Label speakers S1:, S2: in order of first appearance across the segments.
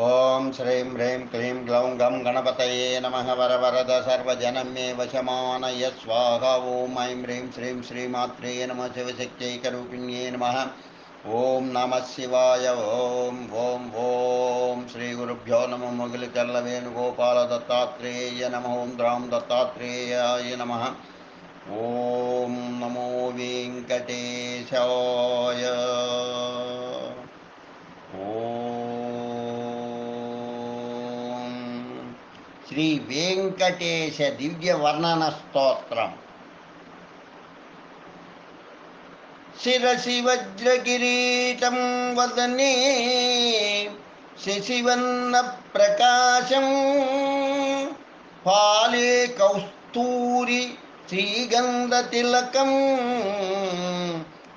S1: ॐ श्रीं ह्रीं क्लीं ग्लौं गं गणपतये नमः वरवरद सर्वजनं मे वशमानय स्वाहा ॐ ऐं ह्रीं श्रीं श्रीमात्रे नमः शिवशक्त्यैकरूपिण्ये नमः ॐ नमः शिवाय ॐ ॐ ॐ श्रीगुरुभ्यो नमः मुगिलचल्लवेणुगोपालदत्तात्रेय नमः ॐ द्रां दत्तात्रेयाय नमः ॐ नमो वेङ्कटेशाय శ్రీ వెంకటేశ దివ్య వర్ణన స్తోత్రం శిరసి వజ్రకిరీటం వదనే శశివన్న ప్రకాశం పాలే కౌస్తూరి శ్రీగంధతిలకం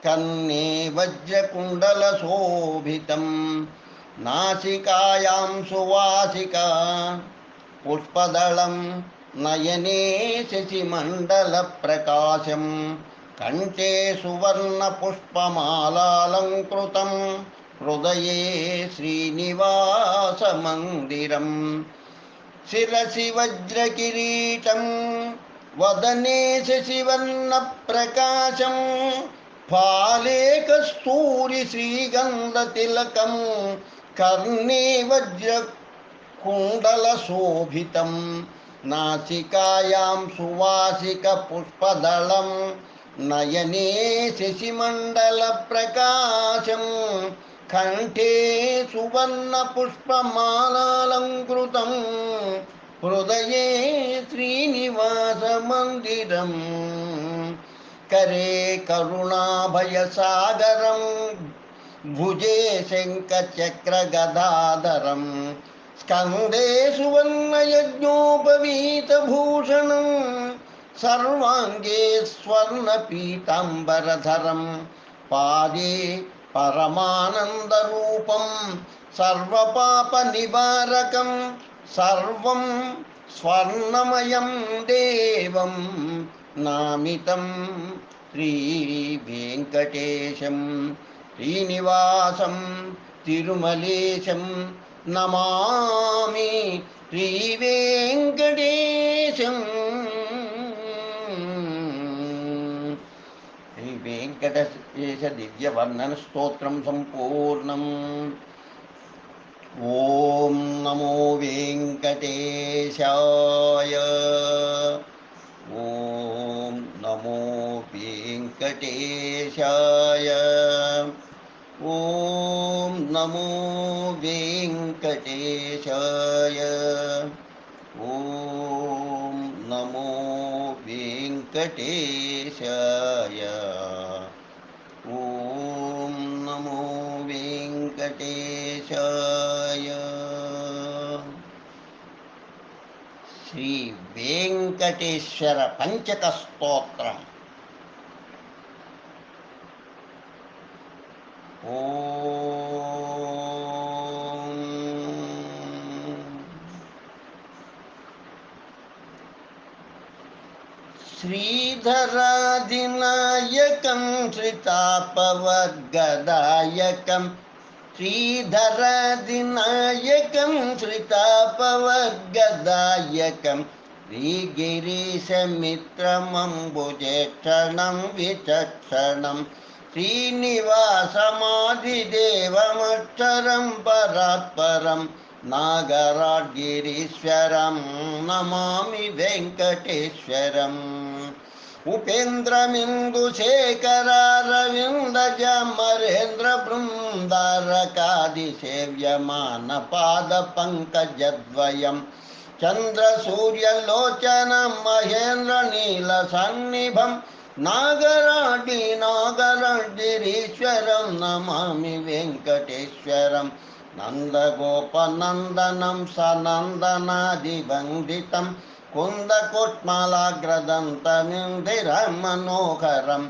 S1: కన్నే వజ్రకుండలశోభితం నాసికాయాం సువాసికా పుష్పదళం నయనే శశిమండలప్రకాశం కంఠే సువర్ణపుష్పమాలాలంకృతం హృదయే శ్రీనివాసమందిరం శిరసి వజ్రకిరీటం వదనే శశివర్ణప్రకాశం ఫాలే కస్తూరి శ్రీగంధతిలకం కర్ణే వజ్ర कुण्डलशोभितं नासिकायां सुवासिकपुष्पदलं नयने शशिमण्डलप्रकाशं कण्ठे सुवर्णपुष्पमालालङ्कृतं हृदये श्रीनिवासमन्दिरम् करे करुणाभयसागरं भुजे शङ्खचक्रगदाधरम् स्कन्दे सुवर्णयज्ञोपवीतभूषणं सर्वाङ्गे स्वर्णपीताम्बरधरं पादे परमानन्दरूपं सर्वपापनिवारकं सर्वं स्वर्णमयं देवं नामितं श्रीवेङ्कटेशं श्रीनिवासं तिरुमलेशं नमामि श्रीवेङ्कटेशम्। श्रीवेङ्कटेशदिव्यवर्णनस्तोत्रं सम्पूर्णम्। ॐ नमो वेङ्कटेशाय। ॐ नमो वेङ्कटेशाय। नमो वेङ्कटेशाय। ॐ नमो वेङ्कटेशाय। ॐ नमो वेङ्कटेशाय। श्रीवेङ्कटेश्वरपञ्चकस्तोत्रम् ॐ श्रीधराधिनायकं श्रितापवद्गदायकं श्रीधराधिनायकं श्रितापवद्गदायकं श्रीगिरीशमित्रमम्बुजेक्षणं विचक्षण श्रीनिवासमादिदेवमक्षरं परात्परम् नागराड्गिरीश्वरं नमामि वेङ्कटेश्वरम्। उपेन्द्रमिन्दुशेखरारविन्दजमरेन्द्र बृन्दारकादिसेव्यमानपादपङ्कजद्वयं चन्द्रसूर्यलोचनं महेन्द्रनीलसन्निभं। नागराडि नागराड्गिरीश्वरं नमामि वेङ्कटेश्वरं नन्दगोपनन्दनं सनन्दनादिवन्दितं कुन्दकुट्मलाग्रदन्तमिन्दिरं मनोहरं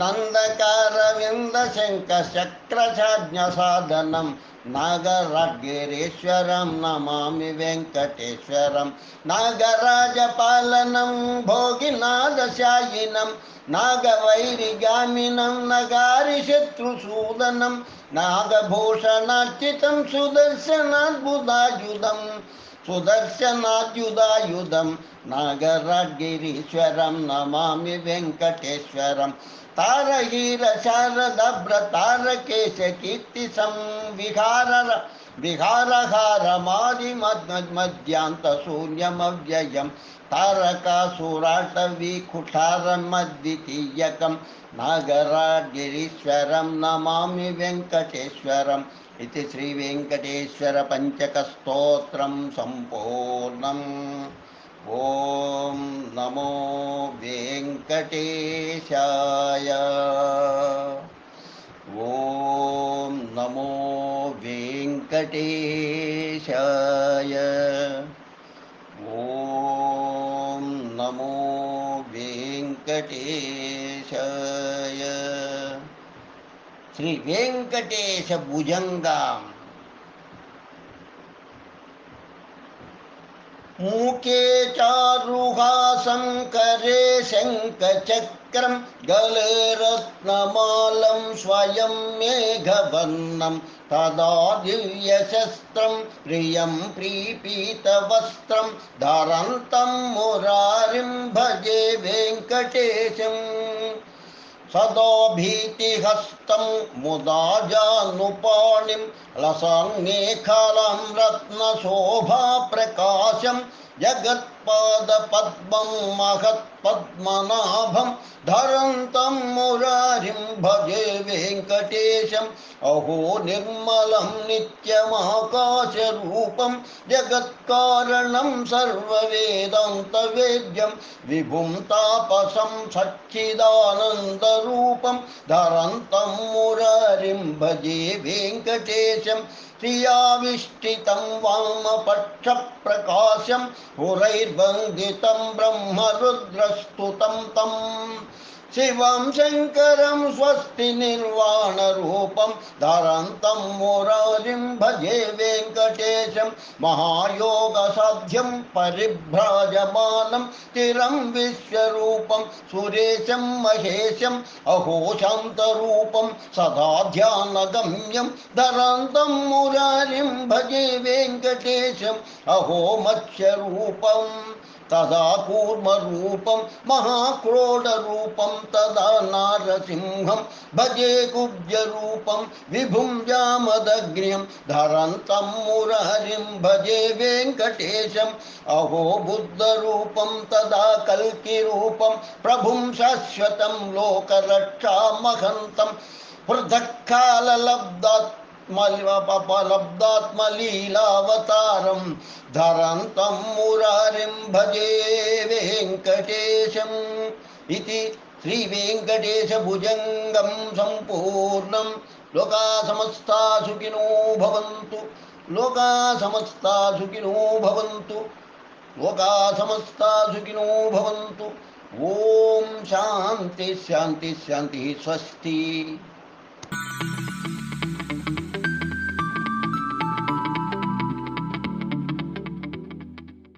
S1: नन्दकारविन्दशङ्खचक्रशाज्ञसाधनं नागराड्गिरीश्वरं नमामि वेङ्कटेश्वरं नागराजपालनं भोगिनादशायिनं नागवैरिगामिनं नगारिशत्रुसूदनं नागभूषणार्चितं सुदर्शनाद्भुतायुधम् सुदर्शनाद्युदायुधं नागराड्गिरीश्वरं नमामि वेङ्कटेश्वरं। तारहीरशारदभ्रतारकेशकीर्तिसं विहार विहारहारमादिमद्मद्मध्यान्तशून्यमव्ययं तारकासुराटवीकुठारमद्वितीयकं नागराड्गिरीश्वरं नमामि वेङ्कटेश्वरम्। इति श्रीवेङ्कटेश्वरपञ्चकस्तोत्रं सम्पूर्णम् ॐ नमो वेङ्कटेशाय। ॐ नमो वेङ्कटेशाय। ॐ नमो वेङ्कटेशाय శ్రీ వెంకటేశ భుజంగం మూకే చారుహాసం కరే శంఖచక్రం గలే రత్నమాలం స్వయం మేఘవర్ణం తదా దివ్యశస్త్రం ప్రియం ప్రీపీతవస్త్రం ధరంతం మురారిం భజే వెంకటేశం सदा भीतिहस्तं मुदा जानुपाणिं रत्नशोभा रत्नशोभाप्रकाशं जगत्पादपद्मं महत्पद्मनाभं धरन्तं मुरारिं भजे वेङ्कटेशम्। अहो निर्मलं नित्यमाकाशरूपं जगत्कारणं सर्ववेदान्तवेद्यं। विभुं तापसं सच्चिदानन्दरूपं धरन्तं मुरारिं भजे वेङ्कटेशं श्रियाविष्टितं वामपक्षप्रकाशं पुरैर्वन्दितं ब्रह्मरुद्रस्तुतं तम्। शिवं शङ्करं स्वस्ति निर्वाणरूपं, धरन्तं मुरारिं भजे वेङ्कटेशं, महायोगसाध्यं परिभ्राजमानं तिरं विश्वरूपं, सुरेशं महेशम् अहो शान्तरूपं, सदा ध्यानगम्यं, धरन्तं मुरारिं भजे वेङ्कटेशम् अहो मत्स्यरूपम्। तदा कूर्मरूपं महाक्रोडरूपं तदा नारसिंहं, भजे कुब्जरूपं, विभुं जामदग्र्यं धरन्तं मुरहरिं, भजे वेङ्कटेशम् अहो बुद्धरूपं तदा कल्किरूपं, प्रभुं शाश्वतं लोकरक्षामहन्तं पृथक्काललब्धात् लब्धात्मलीलावतारं धरन्तं मुरारिं भजे वेङ्कटेशम् इति श्रीवेङ्कटेशभुजङ्गं सम्पूर्णं सुखिनो भवन्तु लोका सुखिनो भवन्तु सुखिनो भवन्तु। ॐ शान्ति शान्ति, शान्तिः स्वस्ति।